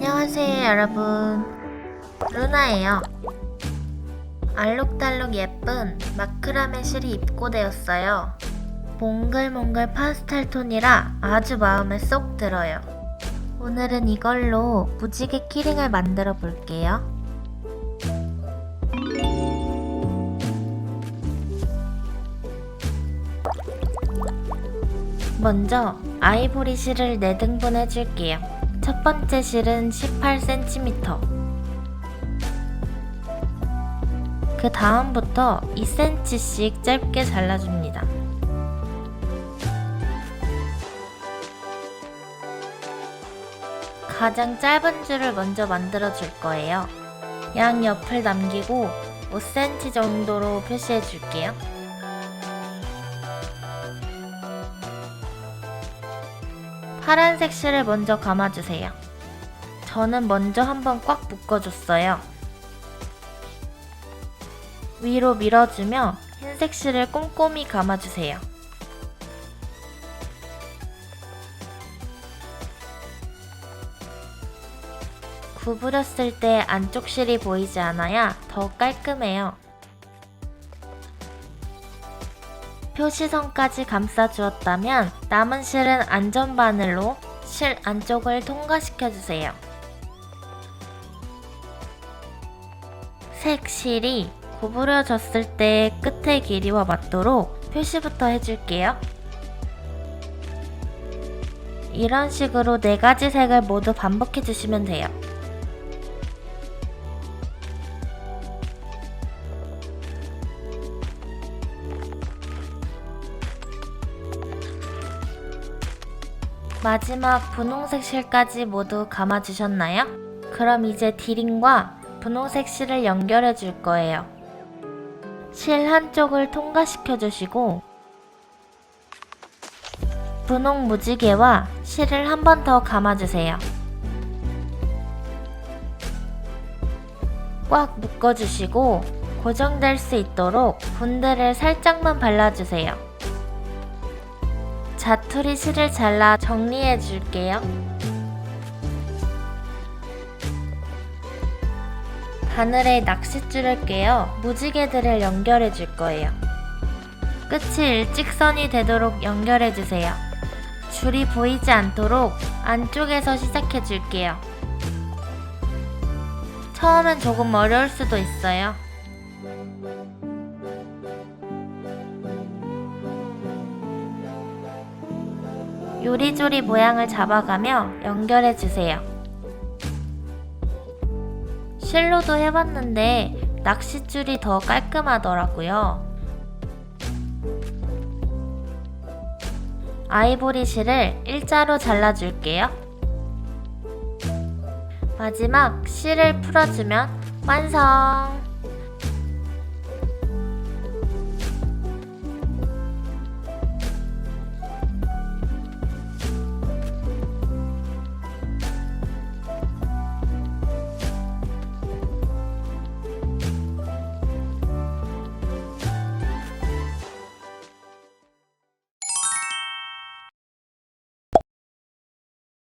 안녕하세요 여러분. 루나예요. 알록달록 예쁜 마크라메 실이 입고되었어요. 몽글몽글 파스텔 톤이라 아주 마음에 쏙 들어요. 오늘은 이걸로 무지개 키링을 만들어 볼게요. 먼저 아이보리 실을 4등분 해줄게요. 첫 번째 실은 18cm. 그 다음부터 2cm씩 짧게 잘라줍니다. 가장 짧은 줄을 먼저 만들어 줄 거예요. 양 옆을 남기고 5cm 정도로 표시해 줄게요. 파란색 실을 먼저 감아주세요. 저는 먼저 한번 꽉 묶어줬어요. 위로 밀어주며 흰색 실을 꼼꼼히 감아주세요. 구부렸을 때 안쪽 실이 보이지 않아야 더 깔끔해요. 표시선까지 감싸주었다면 남은 실은 안전바늘로 실 안쪽을 통과시켜주세요. 색 실이 구부려졌을 때 끝의 길이와 맞도록 표시부터 해줄게요. 이런 식으로 네 가지 색을 모두 반복해주시면 돼요. 마지막 분홍색 실까지 모두 감아주셨나요? 그럼 이제 디링과 분홍색 실을 연결해 줄 거예요. 실 한쪽을 통과시켜 주시고 분홍 무지개와 실을 한 번 더 감아주세요. 꽉 묶어주시고 고정될 수 있도록 분들을 살짝만 발라주세요. 자투리 실을 잘라 정리해 줄게요. 바늘에 낚싯줄을 깨어 무지개들을 연결해 줄 거예요. 끝이 일직선이 되도록 연결해 주세요. 줄이 보이지 않도록 안쪽에서 시작해 줄게요. 처음엔 조금 어려울 수도 있어요. 요리조리 모양을 잡아가며 연결해 주세요. 실로도 해봤는데 낚싯줄이 더 깔끔하더라고요. 아이보리 실을 일자로 잘라줄게요. 마지막 실을 풀어주면 완성!